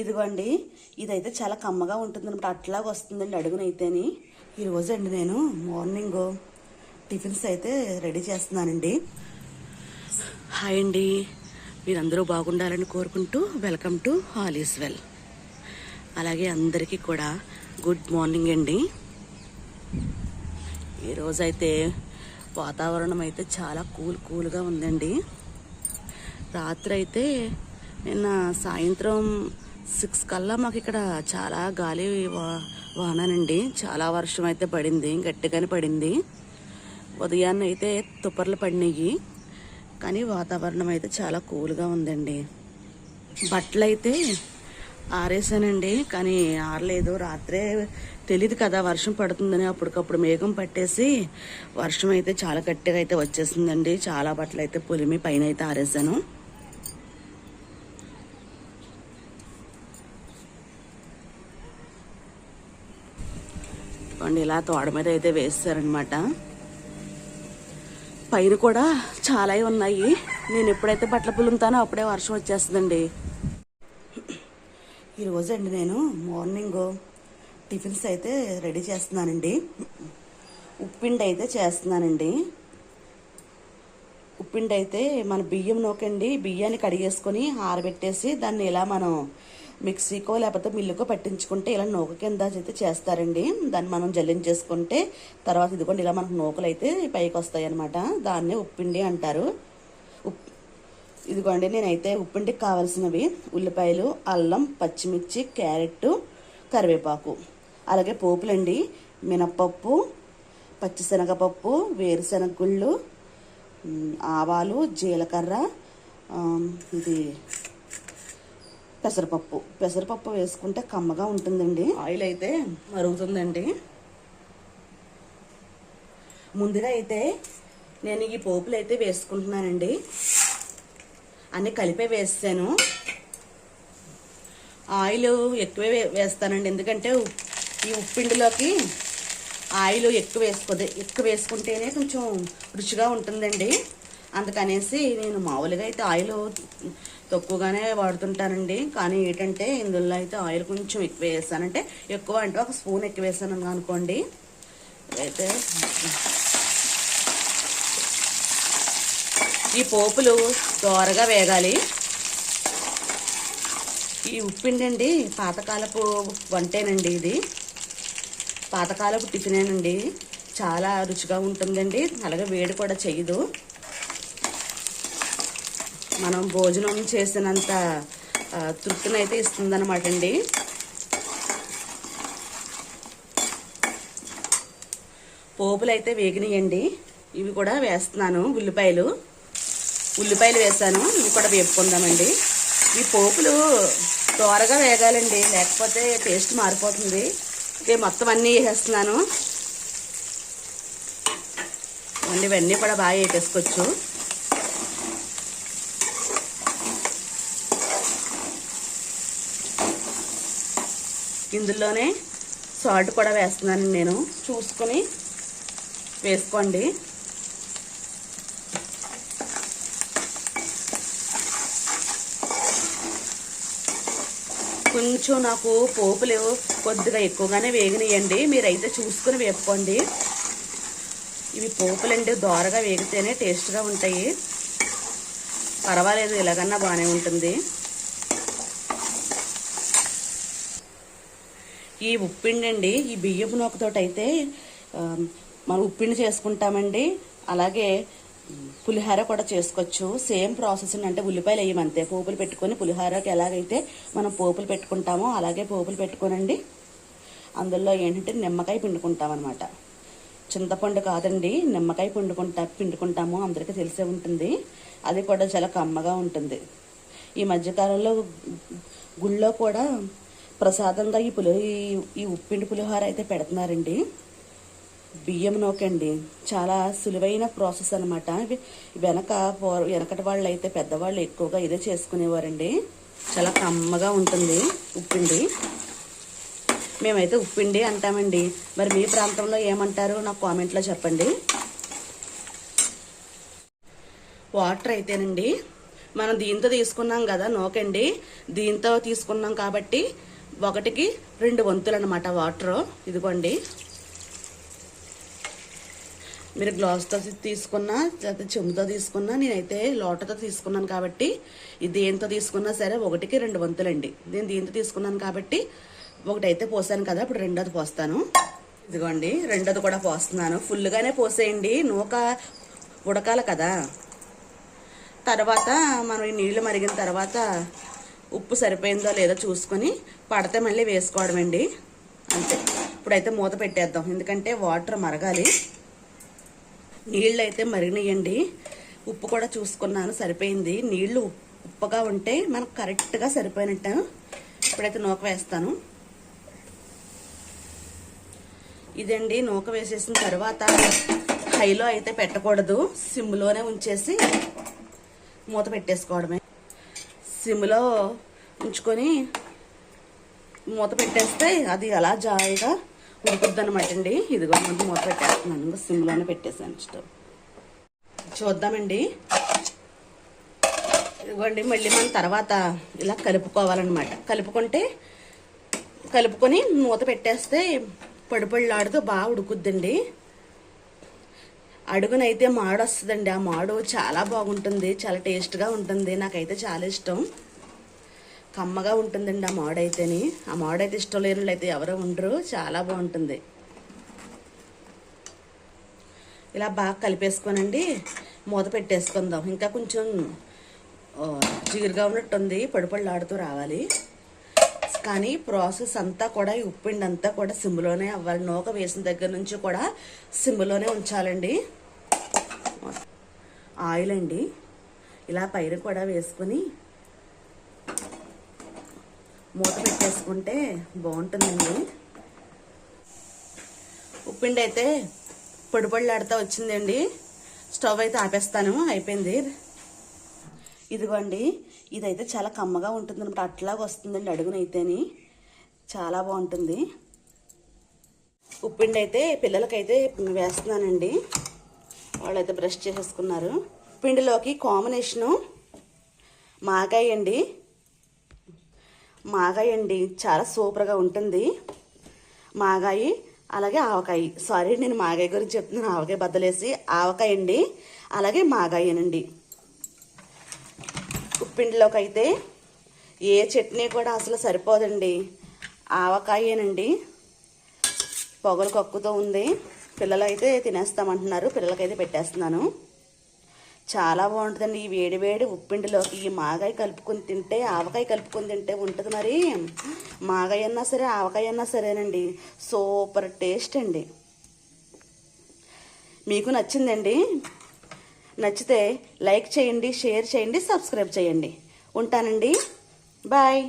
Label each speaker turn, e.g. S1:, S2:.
S1: ఇదిగోండి ఇదైతే చాలా కమ్మగా ఉంటుంది అనమాట అట్లాగా వస్తుందండి అడుగునైతేని. ఈరోజు అండి నేను మార్నింగ్ టిఫిన్స్ అయితే రెడీ చేస్తున్నానండి. హాయ్ అండి. మీరందరూ బాగుండాలని కోరుకుంటూ welcome to all is well. అలాగే అందరికీ కూడా గుడ్ మార్నింగ్ అండి. ఈరోజైతే వాతావరణం అయితే చాలా కూల్ కూల్గా ఉందండి. రాత్రి అయితే నిన్న సాయంత్రం సిక్స్ కల్లా మాకు ఇక్కడ చాలా గాలి వా- వానానండి. చాలా వర్షం అయితే పడింది గట్టిగానే పడింది. ఉదయాన్నే అయితే తుప్పర్లు పడినాయి కానీ వాతావరణం అయితే చాలా కూల్గా ఉందండి. బట్టలు అయితే ఆరేసానండి. కానీ ఆరలేదు. రాత్రే తెలియదు కదా వర్షం పడుతుందని అప్పటికప్పుడు మేఘం పట్టేసి వర్షం అయితే చాలా గట్టిగా అయితే వచ్చేసిందండి. చాలా బట్టలు అయితే పులిమి పైన అయితే ఆరేసాను. ఇదిగోండి ఇలా తోడ మీద అయితే వేస్తారనమాట పైన కూడా చాలా ఉన్నాయి. నేను ఎప్పుడైతే బట్టలు పులుముతానో అప్పుడే వర్షం వచ్చేస్తుందండి. ఈరోజు అండి నేను మార్నింగ్ టిఫిన్స్ అయితే రెడీ చేస్తున్నానండి. ఉప్పిండి అయితే చేస్తున్నానండి. ఉప్పిండి అయితే మన బియ్యం నూకండి బియ్యాన్ని కడిగేసుకొని ఆరబెట్టేసి దాన్ని ఇలా మనం మిక్సీకో లేకపోతే మిల్లుకో పట్టించుకుంటే ఇలా నూక కింద అయితే చేస్తారండి. దాన్ని మనం జల్లించేసుకుంటే తర్వాత ఇదిగోండి ఇలా మనకు నూకలు అయితే పైకి వస్తాయి అనమాట దాన్నే ఉప్పిండి అంటారు. ఉప్ ఇదిగోండి నేనైతే ఉప్పిండికి కావాల్సినవి ఉల్లిపాయలు అల్లం పచ్చిమిర్చి క్యారెట్ కరివేపాకు. అలాగే పోపులండి మినప్పప్పు పచ్చిశనగపప్పు వేరుశనగ గుళ్ళు ఆవాలు జీలకర్ర ఇది పెసరపప్పు. పెసరపప్పు వేసుకుంటే కమ్మగా ఉంటుందండి. ఆయిల్ అయితే మరుగుతుందండి. ముందుగా అయితే నేను ఈ పోపులు అయితే వేసుకుంటున్నానండి. అన్ని కలిపే వేసాను ఆయిల్ ఎక్కువే వే- వేస్తానండి. ఎందుకంటే ఈ ఉప్పిండిలోకి ఆయిల్ ఎక్కువ వేసుకోదే. ఎక్కువ వేసుకుంటేనే కొంచెం రుచిగా ఉంటుందండి. అందుకనేసి నేను మామూలుగా అయితే ఆయిల్ తక్కువగానే వాడుతుంటానండి. కానీ ఏంటంటే ఇందులో అయితే ఆయిల్ కొంచెం ఎక్కువ వేసానంటే ఎక్కువ అంటే ఒక స్పూన్ ఎక్కువ వేసాను అనుకోండి. అయితే ఈ పోపులు దోరగా వేగాలి. ఈ ఉప్పిండండి పాతకాలపు వంటేనండి ఇది. పాతకాలపు టిఫినేనండి. చాలా రుచిగా ఉంటుందండి. అలాగే వేడి కూడా చేయదు. మనం భోజనం చేసినంత ఆ, తృప్తినైతే ఇస్తుందన్నమాట అండి. పోపులు అయితే వేగినాయండి. ఇవి కూడా వేస్తున్నాను ఉల్లిపాయలు. ఉల్లిపాయలు వేసాను ఇవి కూడా వేపుకుందామండి. ఈ పోపులు త్వరగా వేగాలండి లేకపోతే టేస్ట్ మారిపోతుంది. ఇదే మొత్తం అన్నీ వేసేస్తున్నాను. ఇవన్నీ కూడా బాగా వేసేసుకోవచ్చు. ఇందులోనే సాల్ట్ కూడా వేస్తున్నాను నేను. చూసుకొని వేసుకోండి. కొంచెం నాకు పోపులు కొద్దిగా ఎక్కువగానే వేగినాయండి. మీరైతే చూసుకుని వేపుకోండి. ఇవి పోపులండి దోరగా వేగితేనే టేస్ట్గా ఉంటాయి. పర్వాలేదు ఇలాగన్నా బాగానే ఉంటుంది. ఈ ఉప్పిండి అండి ఈ బియ్యపు నూకతోటి అయితే మనం ఉప్పిండి చేసుకుంటామండి. అలాగే పులిహార కూడా చేసుకోవచ్చు. సేమ్ ప్రాసెస్ అంటే ఉల్లిపాయలు వేయమంతే. పోపులు పెట్టుకొని పులిహారకి ఎలాగైతే మనం పోపులు పెట్టుకుంటామో అలాగే పోపులు పెట్టుకోనండి. అందులో ఏంటంటే నిమ్మకాయ పిండుకుంటాం అనమాట చింతపండు కాదండి. నిమ్మకాయ పిండుకుంటా పిండుకుంటాము. అందరికీ తెలిసే ఉంటుంది. అది కూడా చాలా కమ్మగా ఉంటుంది. ఈ మధ్యకాలంలో గుళ్ళో కూడా ప్రసాదంగా ఈ పులి ఈ- ఉప్పిండి పులిహోర అయితే పెడుతున్నారండి. బియ్యం నోకండి. చాలా సులువైన ప్రాసెస్ అనమాట వెనక వెనకటి వాళ్ళు అయితే పెద్దవాళ్ళు ఎక్కువగా ఇదే చేసుకునేవారండి. చాలా కమ్మగా ఉంటుంది ఉప్పిండి. మేమైతే ఉప్పిండి అంటామండి. మరి మీ ప్రాంతంలో ఏమంటారు నాకు కామెంట్లో చెప్పండి. వాటర్ అయితేనండి. మనం దీంతో తీసుకున్నాం కదా నోకండి. దీంతో తీసుకున్నాం కాబట్టి ఒకటికి రెండు వంతులు అనమాట వాటరు. ఇదిగోండి. మీరు గ్లాస్తో తీసుకున్నా లేకపోతే చెంబుతో తీసుకున్నా నేనైతే లోటతో తీసుకున్నాను కాబట్టి ఇది దేంతో తీసుకున్నా సరే ఒకటికి రెండు వంతులండి. నేను దీంతో తీసుకున్నాను కాబట్టి ఒకటైతే పోసాను కదా ఇప్పుడు రెండోది పోస్తాను. ఇదిగోండి రెండోది కూడా పోస్తున్నాను. ఫుల్గానే పోసేయండి. నూక ఉడకాలి కదా. తర్వాత మనం ఈ నీళ్ళు మరిగిన తర్వాత ఉప్పు సరిపోయిందో లేదో చూసుకొని పడితే మళ్ళీ వేసుకోవడమండి అంతే. ఇప్పుడైతే మూత పెట్టేద్దాం. ఎందుకంటే వాటర్ మరగాలి. నీళ్ళు అయితే మరిగినాయండి. ఉప్పు కూడా చూసుకున్నాను సరిపోయింది. నీళ్ళు ఉప్పగా ఉంటే మనకు కరెక్ట్గా సరిపోయినట్టు ఇప్పుడైతే నూక వేస్తాను. ఇదండి నూక వేసేసిన తర్వాత హైలో అయితే పెట్టకూడదు. సిమ్లోనే ఉంచేసి మూత పెట్టేసుకోవడమే. సిమ్లో ఉంచుకొని మూత పెట్టేస్తే అది అలా జాయిగా ఉడుకుద్ది అనమాట అండి. ఇదిగో ముందు మూత పెట్టేస్తున్నాను. ఇంకా సిమ్లోనే పెట్టేసాను స్టవ్ చూద్దామండి. ఇదిగోండి మళ్ళీ మనం తర్వాత ఇలా కలుపుకోవాలన్నమాట. కలుపుకుంటే కలుపుకొని మూత పెట్టేస్తే పొడి పొడిలాడుతూ బాగా ఉడుకుద్దండి. అడుగునైతే మాడు వస్తుందండి. ఆ మాడు చాలా బాగుంటుంది. చాలా టేస్ట్గా ఉంటుంది. నాకైతే చాలా ఇష్టం. కమ్మగా ఉంటుందండి ఆ మాడు అయితేని ఆ మాడు అయితే ఇష్టం లేని వాళ్ళు అయితే ఎవరో ఉండరు. చాలా బాగుంటుంది. ఇలా బాగా కలిపేసుకోనండి. మూత పెట్టేసుకుందాం. ఇంకా కొంచెం ఆ, జిగురుగా ఉన్నట్టుంది. పడుపళ్ళు ఆడుతూ రావాలి. కానీ ప్రాసెస్ అంతా కూడా ఈ ఉప్పిండి అంతా కూడా సిమ్లోనే అవ్వాలి. నూక వేసిన దగ్గర నుంచి కూడా సిమ్లోనే ఉంచాలండి. ఆయిల్ అండి. ఇలా పైన కూడా వేసుకొని మూత పెట్టేసుకుంటే బాగుంటుందండి. ఉప్పిండి అయితే పొడిపొడిలాడుతూ వచ్చిందండి. స్టవ్ అయితే ఆపేస్తాను. అయిపోయింది. ఇదిగోండి ఇదైతే చాలా కమ్మగా ఉంటుంది అనమాట అట్లాగా వస్తుందండి అడుగునైతేని. చాలా బాగుంటుంది. ఉప్పిండి అయితే పిల్లలకైతే వేస్తున్నానండి. వాళ్ళైతే బ్రష్ చేసేసుకున్నారు. పిండిలోకి కాంబినేషను మాగాయ అండి. మాగాయ అండి చాలా సూపర్గా ఉంటుంది. మాగాయి అలాగే ఆవకాయ. సారీ నేను మాగాయ గురించి చెప్తున్నాను. ఆవకాయ బద్దలేసి ఆవకాయ అండి అలాగే మాగాయనండి. పిండిలోకి అయితే ఏ చట్నీ కూడా అసలు సరిపోదండి. ఆవకాయేనండి. పొగలు కక్కుతూ ఉంది. పిల్లలు అయితే తినేస్తామంటున్నారు. పిల్లలకైతే పెట్టేస్తున్నాను. చాలా బాగుంటుందండి. ఈ వేడి వేడి ఉప్పిండిలోకి ఈ మాగాయ కలుపుకొని తింటే ఆవకాయ కలుపుకొని తింటే ఉంటుంది మరి. మాగాయ అన్నా సరే ఆవకాయ అన్నా సరేనండి. సూపర్ టేస్ట్ అండి మీకు నచ్చిందండి? నచ్చితే లైక్ చేయండి షేర్ చేయండి సబ్స్క్రైబ్ చేయండి. ఉంటానండి. బాయ్.